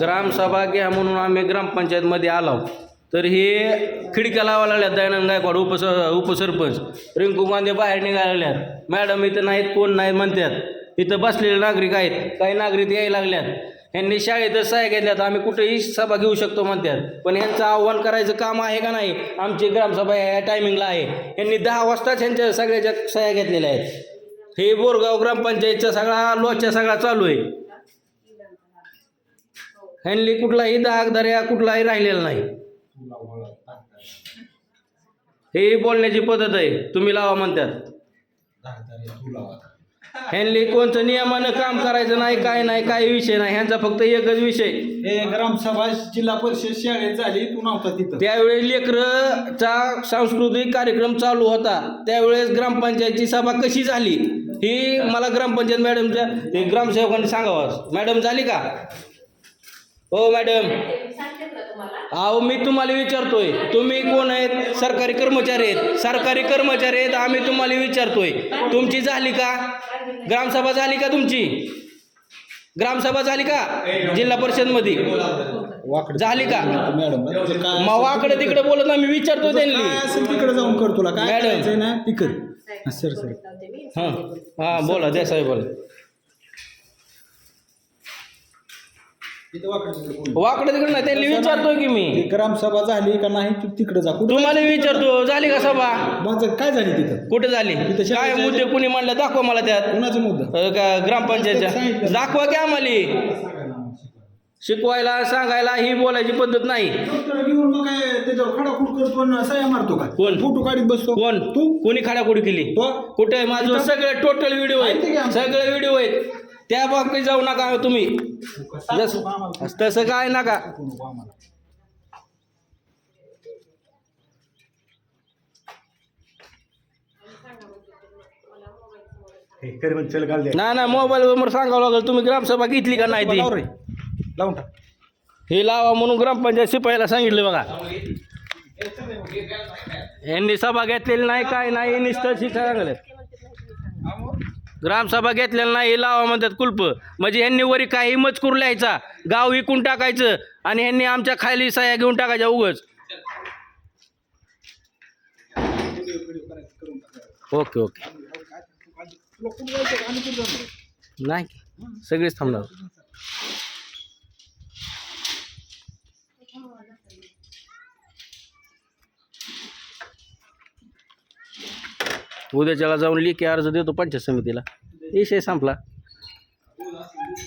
ग्रामसभा घ्या म्हणून आम्ही ग्रामपंचायतमध्ये आलो. तर हे खिडक्या लावायला लागल्यात दयानंद गायकवाड उपस उपसरपंच. रिंकू गांधी बाहेर निघाल्या मॅडम इथं नाहीत कोण नाहीत म्हणतात इथं बसलेले नागरिक आहेत. काही नागरिक यायला लागल्यात. यांनी शाळेतच सह्या घेतल्यात. आम्ही कुठेही सभा घेऊ शकतो म्हणतात पण यांचं आव्हान करायचं काम आहे का नाही आमची ग्रामसभा या टायमिंगला आहे. यांनी दहा वाजताच ह्यांच्या सगळ्याच्या सह्या घेतलेल्या आहेत. हे बोरगाव ग्रामपंचायतचा सगळा लोचा सगळा चालू आहे. ह्यांनी कुठलाही दाग दर्या कुठलाही राहिलेला नाही. हे बोलण्याची पद्धत आहे. तुम्ही लावा म्हणतात. ह्यांनी कोणतं नियमानं काम करायचं नाही काय नाही काही विषय नाही. ह्यांचा फक्त एकच विषय. हे ग्रामसभा जिल्हा परिषद शाळेत झाली तू नव्हता तिथं. त्यावेळेस लेकरचा सांस्कृतिक कार्यक्रम चालू होता. त्यावेळेस ग्रामपंचायतची सभा कशी झाली? ही मला ग्रामपंचायत मॅडमच्या ग्रामसेवकांनी सांगावं. मॅडम झाली का? हो मॅडम अहो मी तुम्हाला विचारतोय तुम्ही कोण आहेत? सरकारी कर्मचारी आहेत. सरकारी कर्मचारी आहेत आम्ही तुम्हाला विचारतोय. तुमची झाली का? ग्रामसभा झाली का तुमची? ग्रामसभा झाली का? जिल्हा परिषदमध्ये? वाकड झाली का? मग वाकडे तिकडे बोलत आम्ही विचारतो तुझं काय त्यांनी तिकडे जाऊन कर तुला. काय मॅडम. ना? हा, सर सर. हां हां बोला वाकड तिकडे बोल. वाकडे तिकडे नाही त्यांनी विचारतोय की मी. ग्रामसभा झाली का नाही तू तिकडे जा. कुठं तुम्हाला विचारतो झाली का सभा? माझं काय झाली तिथं? कुठे झाली? काय मुद्दे कुणी म्हणलं दाखवा मला त्यात. कोणाचा मुद्दा? अ, का- ग्रामपंचायतच्या. दाखवा की आम्हाला. शिकवायला सांगायला ही बोलायची पद्धत नाही. डॉक्टर घेऊन मग काय त्याच्यावर खडाखूड करतो आणि सह्या मारतो का? कोण? फोटो काढीत बसतो. कोण? तू? कोणी खाडाखोडी केली? तो कुठे आहे माझं? सगळे टोटल व्हिडिओ की आहेत आमचं? सगळे व्हिडिओ आहेत. त्या बाबतीत जाऊ नका तुम्ही. जस तसं काय नका. दे. ना ना मोबाईलवर सांगावं लागेल तुम्ही ग्रामसभा घेतली का नाही ती? लावून टाक. हे लावा म्हणून ग्रामपंचायत शिपायाला सांगितलं बघा. यांनी सभा घेतलेली नाही काय नाही निष्ठा सांगले. ग्रामसभा घेतलेला नाही लावा म्हणतात कुलप. म्हणजे ह्यांनी वरी काही मजकूर लिहायचा. गाव विकून टाकायचं आणि ह्यांनी आमच्या खाली सह्या घेऊन टाकायच्या उगच. Okay okay. नाही सगळेच थांबणार. उद्याच्याला जाऊन लेखी अर्ज देतो पंचायत समितीला. विषय संपला.